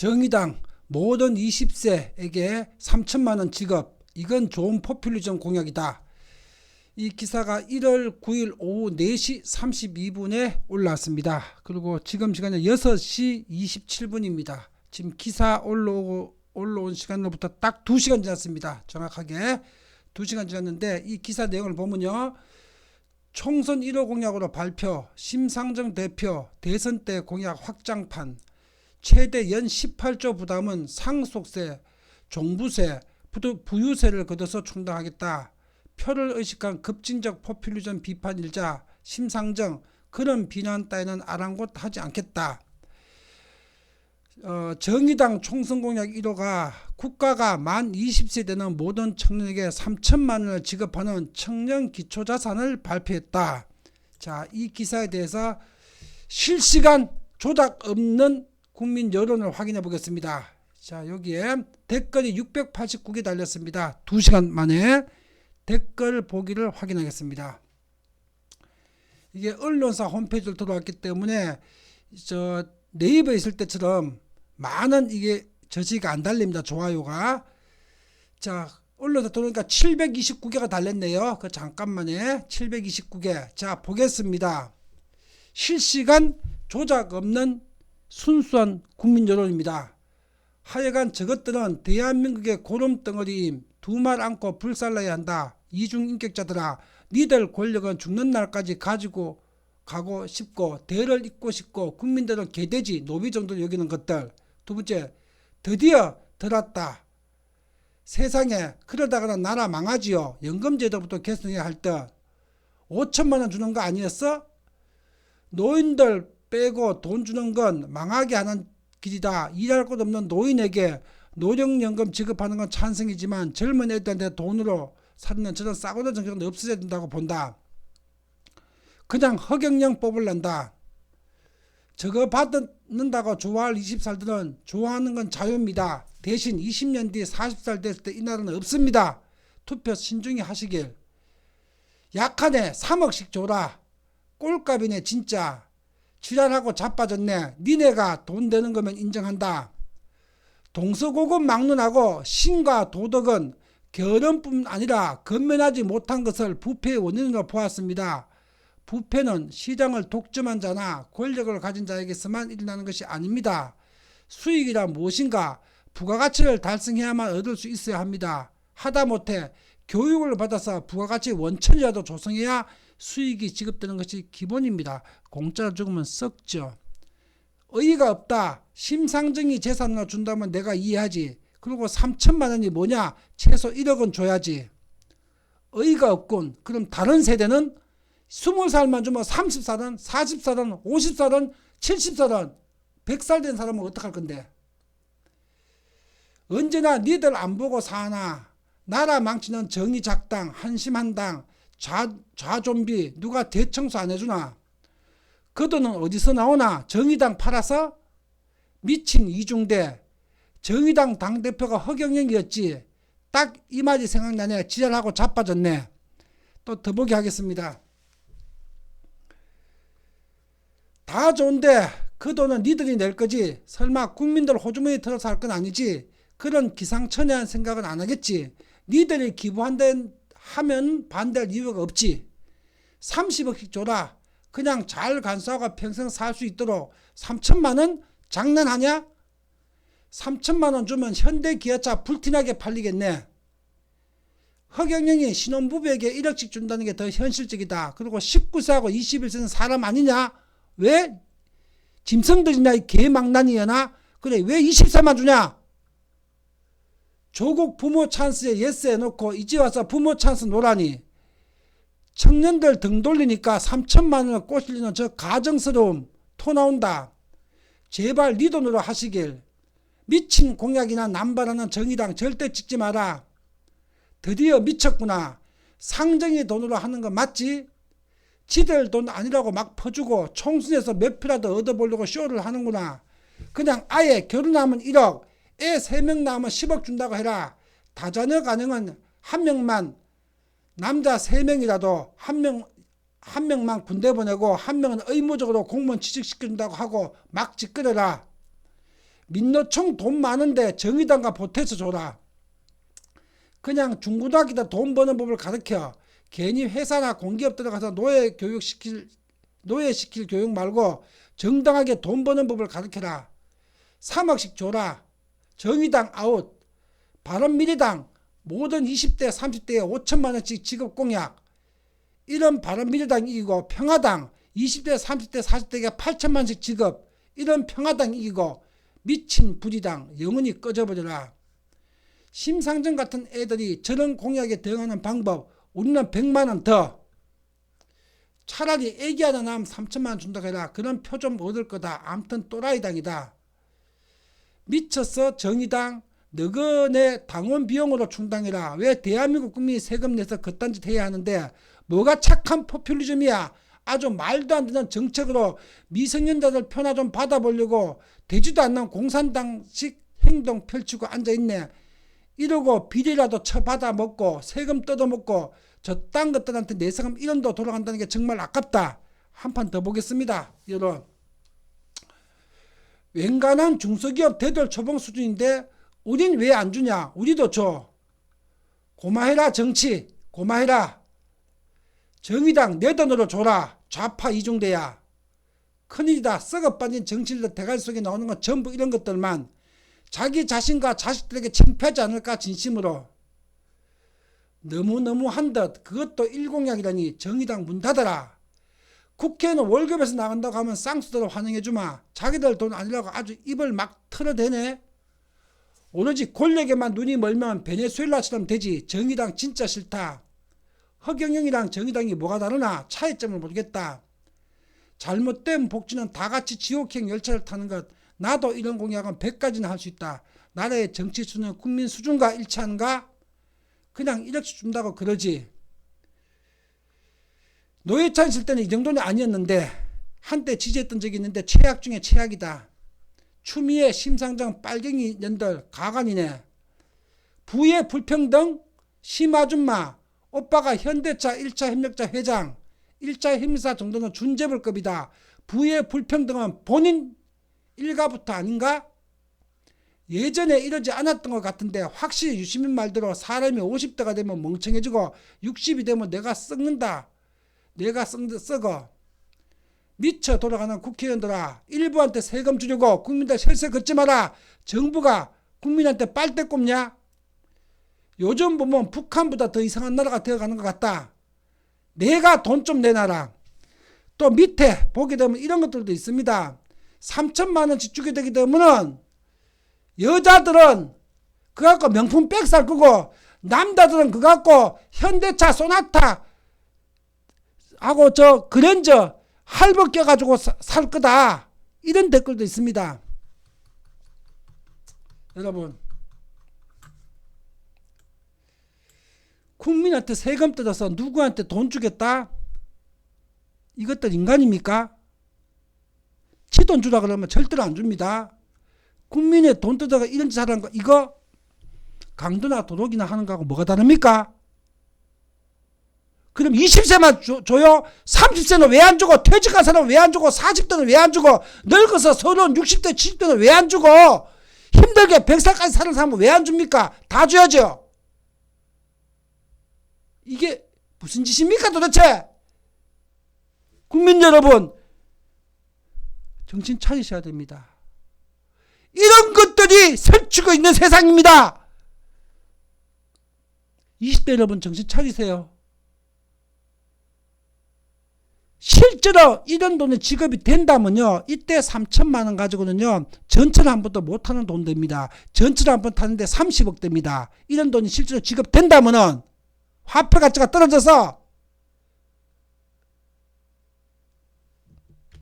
정의당 모든 20세에게 3천만 원 지급. 이건 좋은 포퓰리즘 공약이다. 이 기사가 1월 9일 오후 4시 32분에 올라왔습니다. 그리고 지금 시간은 6시 27분입니다. 지금 기사 올라오고 올라온 시간으로부터 딱 2시간 지났습니다. 정확하게 2시간 지났는데 이 기사 내용을 보면요. 총선 1호 공약으로 발표, 심상정 대표 대선 때 공약 확장판, 최대 연 18조 부담은 상속세, 종부세, 부유세를 걷어서 충당하겠다. 표를 의식한 급진적 포퓰리즘 비판 일자 심상정 그런 비난 따위는 아랑곳하지 않겠다. 어, 정의당 총선 공약 1호가 국가가 만 20세 되는 모든 청년에게 3천만 원을 지급하는 청년 기초 자산을 발표했다. 자, 이 기사에 대해서 실시간 조작 없는 국민 여론을 확인해 보겠습니다. 자, 여기에 댓글이 689개 달렸습니다. 2시간 만에 댓글 보기를 확인하겠습니다. 이게 언론사 홈페이지로 들어왔기 때문에 저 네이버에 있을 때처럼 많은 이게 저지가 안 달립니다. 좋아요가. 자, 언론사 들어오니까 729개가 달렸네요. 그 잠깐만에 729개. 자, 보겠습니다. 실시간 조작 없는 순수한 국민 여론입니다. 하여간 저것들은 대한민국의 고름덩어리임 두말 안고 불살라야 한다. 이중인격자들아 니들 권력은 죽는 날까지 가지고 가고 싶고 대를 잇고 싶고 국민들은 개돼지 노비 정도로 여기는 것들 두 번째 드디어 들었다. 세상에 그러다가는 나라 망하지요. 연금제도부터 개선해야 할때 5천만 원 주는 거 아니었어? 노인들 빼고 돈 주는 건 망하게 하는 길이다. 일할 곳 없는 노인에게 노령연금 지급하는 건 찬성이지만 젊은 애들한테 돈으로 사는 저런 싸구려 정책은 없어져야 된다고 본다. 그냥 허경영 뽑을란다. 저거 받는다고 좋아할 20살들은 좋아하는 건 자유입니다. 대신 20년 뒤 40살 됐을 때 이 나라는 없습니다. 투표 신중히 하시길. 약하네 3억씩 줘라. 꼴값이네 진짜. 지랄하고 자빠졌네. 니네가 돈 되는 거면 인정한다. 동서고금 막론하고 신과 도덕은 결혼뿐 아니라 건면하지 못한 것을 부패의 원인으로 보았습니다. 부패는 시장을 독점한 자나 권력을 가진 자에게서만 일어나는 것이 아닙니다. 수익이란 무엇인가 부가가치를 달성해야만 얻을 수 있어야 합니다. 하다못해 교육을 받아서 부가가치 원천이라도 조성해야 수익이 지급되는 것이 기본입니다. 공짜로 죽으면 썩죠. 의의가 없다. 심상정이 재산을 준다면 내가 이해하지. 그리고 3천만 원이 뭐냐? 최소 1억은 줘야지. 의의가 없군. 그럼 다른 세대는 20살만 주면 30살은, 40살은, 50살은, 70살은, 100살 된 사람은 어떡할 건데? 언제나 니들 안 보고 사나. 나라 망치는 정의작당, 한심한당, 좌, 좌좀비, 누가 대청소 안 해주나? 그 돈은 어디서 나오나? 정의당 팔아서? 미친 이중대. 정의당 당대표가 허경영이었지. 딱 이 말이 생각나네. 지랄하고 자빠졌네. 또 더보기 하겠습니다. 다 좋은데 그 돈은 니들이 낼 거지. 설마 국민들 호주머니 털어서 할 건 아니지. 그런 기상천외한 생각은 안 하겠지. 니들이 기부한다 하면 반대할 이유가 없지. 30억씩 줘라. 그냥 잘 간수하고 평생 살 수 있도록 3천만 원 장난하냐? 3천만 원 주면 현대 기아차 불티나게 팔리겠네. 허경영이 신혼부부에게 1억씩 준다는 게 더 현실적이다. 그리고 19세하고 21세는 사람 아니냐? 왜 짐승들이나 이 개망난이여나? 그래 왜 20세만 주냐? 조국 부모 찬스에 예스 해놓고 이제 와서 부모 찬스 노라니. 청년들 등 돌리니까 3천만 원을 꼬실리는 저 가정스러움 토 나온다. 제발 네 돈으로 하시길. 미친 공약이나 남발하는 정의당 절대 찍지 마라. 드디어 미쳤구나. 상정의 돈으로 하는 거 맞지? 지들 돈 아니라고 막 퍼주고 총선에서 몇 표라도 얻어보려고 쇼를 하는구나. 그냥 아예 결혼하면 1억, 애 3명 낳으면 10억 준다고 해라. 다자녀 가능은 한 명만 남자 3명이라도 한 명, 한 명만 군대 보내고 한 명은 의무적으로 공무원 취직시킨다고 하고 막 짓거려라. 민노총 돈 많은데 정의당과 보태서 줘라. 그냥 중고등학교 때돈 버는 법을 가르쳐. 괜히 회사나 공기업 들어가서 노예 교육 시킬 노예 시킬 교육 말고 정당하게 돈 버는 법을 가르쳐라. 3억씩 줘라. 정의당 아웃. 바른미래당 모든 20대 30대에 5천만 원씩 지급 공약. 이런 바른미래당 이기고 평화당 20대 30대 40대에 8천만 원씩 지급. 이런 평화당 이기고 미친 부지당 영원히 꺼져버려라. 심상정 같은 애들이 저런 공약에 대응하는 방법 우리는 100만 원 더. 차라리 애기 하나 낳으면 3천만 원 준다고 해라. 그런 표 좀 얻을 거다. 암튼 또라이당이다. 미쳤어 정의당 너그네 당원 비용으로 충당해라. 왜 대한민국 국민이 세금 내서 그딴 짓 해야 하는데 뭐가 착한 포퓰리즘이야. 아주 말도 안 되는 정책으로 미성년자들 표나 좀 받아보려고 되지도 않는 공산당식 행동 펼치고 앉아있네. 이러고 비리라도 쳐받아 먹고 세금 뜯어먹고 저딴 것들한테 내 세금 1원도 돌아간다는 게 정말 아깝다. 한 판 더 보겠습니다. 여러분. 웬간한 중소기업 대들 초봉 수준인데 우린 왜 안 주냐? 우리도 줘. 고마해라 정치. 고마해라. 정의당 내 돈으로 줘라. 좌파 이중대야. 큰일이다. 썩어 빠진 정치인들 대가리 속에 나오는 건 전부 이런 것들만 자기 자신과 자식들에게 창피하지 않을까 진심으로. 너무너무 한 듯 그것도 일공약이라니 정의당 문 닫아라. 국회는 월급에서 나간다고 하면 쌍수대로 환영해주마. 자기들 돈 아니라고 아주 입을 막 털어대네. 오로지 권력에만 눈이 멀면 베네수엘라처럼 되지. 정의당 진짜 싫다. 허경영이랑 정의당이 뭐가 다르나 차이점을 모르겠다. 잘못된 복지는 다 같이 지옥행 열차를 타는 것. 나도 이런 공약은 100가지나 할 수 있다. 나라의 정치 수는 국민 수준과 일치한가? 그냥 이렇게 준다고 그러지. 노회찬 있을 때는 이 정도는 아니었는데 한때 지지했던 적이 있는데 최악 중에 최악이다. 추미애, 심상정, 빨갱이 년들 가관이네. 부의 불평등, 심아줌마, 오빠가 현대차 1차 협력자 회장, 1차 힘사 정도는 준재벌급이다. 부의 불평등은 본인 일가부터 아닌가? 예전에 이러지 않았던 것 같은데 확실히 유시민 말대로 사람이 50대가 되면 멍청해지고 60이 되면 내가 썩는다. 내가 썩, 썩어. 미쳐 돌아가는 국회의원들아 일부한테 세금 주려고 국민들 혈세 걷지 마라. 정부가 국민한테 빨대 꼽냐? 요즘 보면 북한보다 더 이상한 나라가 되어가는 것 같다. 내가 돈 좀 내놔라. 또 밑에 보게 되면 이런 것들도 있습니다. 3천만 원씩 주게 되게 되면은 여자들은 그거 갖고 명품 백 살 거고 남자들은 그거 갖고 현대차 소나타 하고 저 그랜저 할벗 껴가지고 사- 살 거다 이런 댓글도 있습니다. 여러분 국민한테 세금 뜯어서 누구한테 돈 주겠다? 이것들 인간입니까? 지 돈 주라 그러면 절대로 안 줍니다. 국민의 돈 뜯어가 이런 짓 하는 거 이거 강도나 도둑이나 하는 거하고 뭐가 다릅니까? 그럼 20세만 줘, 줘요? 30세는 왜 안 주고 퇴직한 사람은 왜 안 주고 40대는 왜 안 주고 늙어서 서른 60대 70대는 왜 안 주고 힘들게 100살까지 사는 사람은 왜 안 줍니까? 다 줘야죠. 이게 무슨 짓입니까 도대체? 국민 여러분 정신 차리셔야 됩니다. 이런 것들이 설치고 있는 세상입니다. 20대 여러분 정신 차리세요. 실제로 이런 돈이 지급이 된다면요. 이때 3천만 원 가지고는요. 전철 한 번도 못 타는 돈 됩니다. 전철 한 번 타는데 30억 됩니다. 이런 돈이 실제로 지급된다면은 화폐 가치가 떨어져서